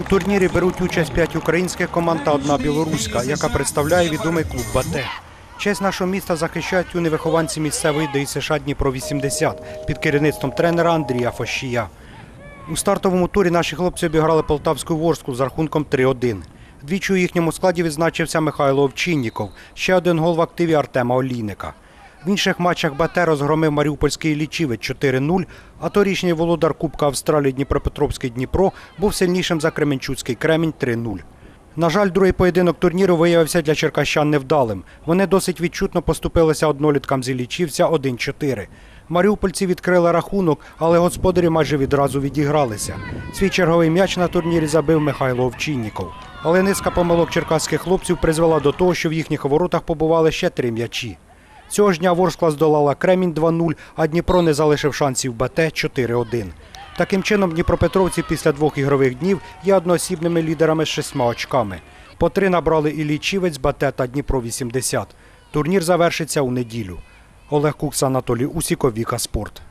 У турнірі беруть участь п'ять українських команд та одна білоруська, яка представляє відомий клуб Бате. Честь нашого міста захищають юні вихованці місцевої ДСШ Дніпро 80 під керівництвом тренера Андрія Фощія. У стартовому турі наші хлопці обіграли Полтавську Ворску з рахунком 3-1. Двічі у їхньому складі відзначився Михайло Овчинніков, ще один гол в активі Артема Олійника. В інших матчах БТ розгромив Маріупольський лічівець 4-0, а торічній володар Кубка Австралії Дніпропетровський Дніпро був сильнішим за Кременчуцький Кремінь 3-0. На жаль, другий поєдинок турніру виявився для черкащан невдалим. Вони досить відчутно поступилися одноліткам зі лічівця 1-4. Маріупольці відкрили рахунок, але господарі майже відразу відігралися. Свій черговий м'яч на турнірі забив Михайло Овчинніков. Але низка помилок черкаських хлопців призвела до того, що в їхніх воротах побували ще три м'ячі. Цього ж дня Ворскла здолала Кремінь 2-0, а Дніпро не залишив шансів БТ 4-1. Таким чином, дніпропетровці після двох ігрових днів є одноосібними лідерами з шістьма очками. По три набрали і Лічівець, БТ та Дніпро 80. Турнір завершиться у неділю. Олег Кукс, Анатолій Усіков, Віка Спорт.